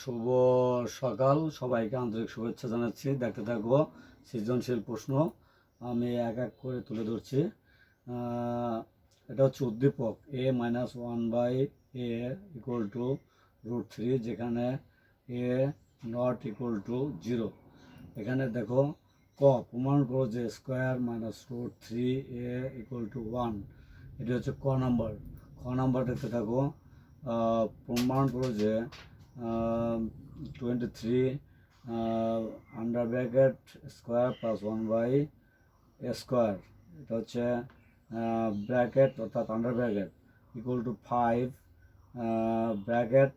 শুভ সকাল। সবাইকে আন্তরিক শুভেচ্ছা জানাচ্ছি। দেখতে থাকব সৃজনশীল প্রশ্ন আমি এক এক করে তুলে ধরছি। এটা হচ্ছে উদ্দীপক। A minus one by A equal to root three যেখানে A not equal to zero এখানে দেখো, ক, প্রমাণ করো যে square minus root three A equal to one এটি হচ্ছে ক নাম্বার খ নাম্বার দেখতে থাকো। প্রমাণ করো যে twenty three under bracket square plus one by square এটা হচ্ছে ব্র্যাকেট অর্থাৎ under bracket equal to five bracket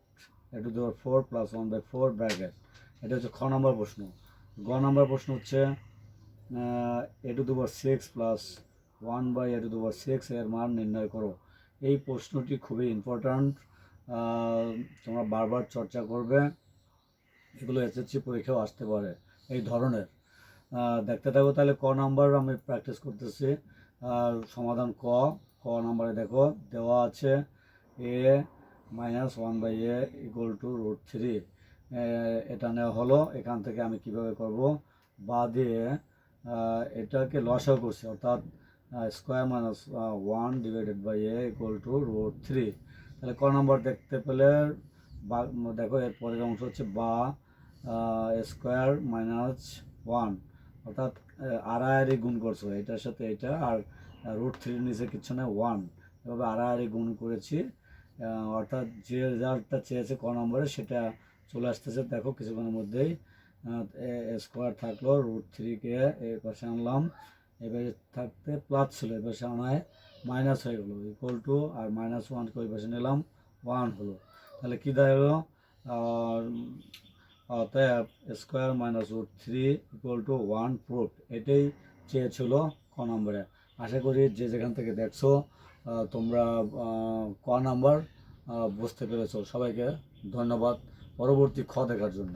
A to দেওয়ার four plus one by four bracket এটা হচ্ছে খ নম্বর প্রশ্ন। গ নম্বর প্রশ্ন হচ্ছে এ টু দেওয়ার six plus one by A to দেওয়ার সিক্স এর মান নির্ণয় করো। এই প্রশ্নটি খুবই ইম্পর্ট্যান্ট তোমরা বারবার চর্চা করবে, এগুলো এসএসসি পরীক্ষাও আসতে পারে, এই ধরনের। দেখতে থাকো তাহলে ক নাম্বার আমি প্র্যাকটিস করতেছি। আর সমাধান ক ক নাম্বারে দেখো, দেওয়া আছে A minus one by A equal to root three এটা নেওয়া হলো, এখান থেকে আমি কীভাবে করব? বা দিয়ে এটাকে লসাও করছি, অর্থাৎ square minus one divided by A equal to root three তাহলে ক নম্বর দেখতে পেলে বা দেখো এর পরের অংশ হচ্ছে বা স্কোয়ার মাইনাস ওয়ান। অর্থাৎ আড়াআড়ি গুণ করছ, এটার সাথে এটা আর রুট থ্রির নিচে কিছু না ওয়ান। এভাবে আড়াআড়ি গুণ করেছি অর্থাৎ যে রেজাল্টটা চেয়েছে ক নম্বরে সেটা চলে আসতেছে। দেখো কিছুক্ষণের মধ্যেই স্কোয়ার থাকল, রুট থ্রিকে এই পাশে আনলাম এবারে থাকতে প্লাস ছিল, এ পাশে আনায় মাইনাস হয়ে গেলো ইকুয়াল টু আর মাইনাস ওয়ানকে ওই নিলাম ওয়ান হলো। তাহলে কী দাঁড়াল অতএব square minus root three equal to one proof এটাই চেয়েছিল ক নম্বরে আশা করি যে যেখান থেকে দেখছ তোমরা ক নাম্বার বুঝতে পেরেছ। সবাইকে ধন্যবাদ। পরবর্তী খ দেখার জন্য।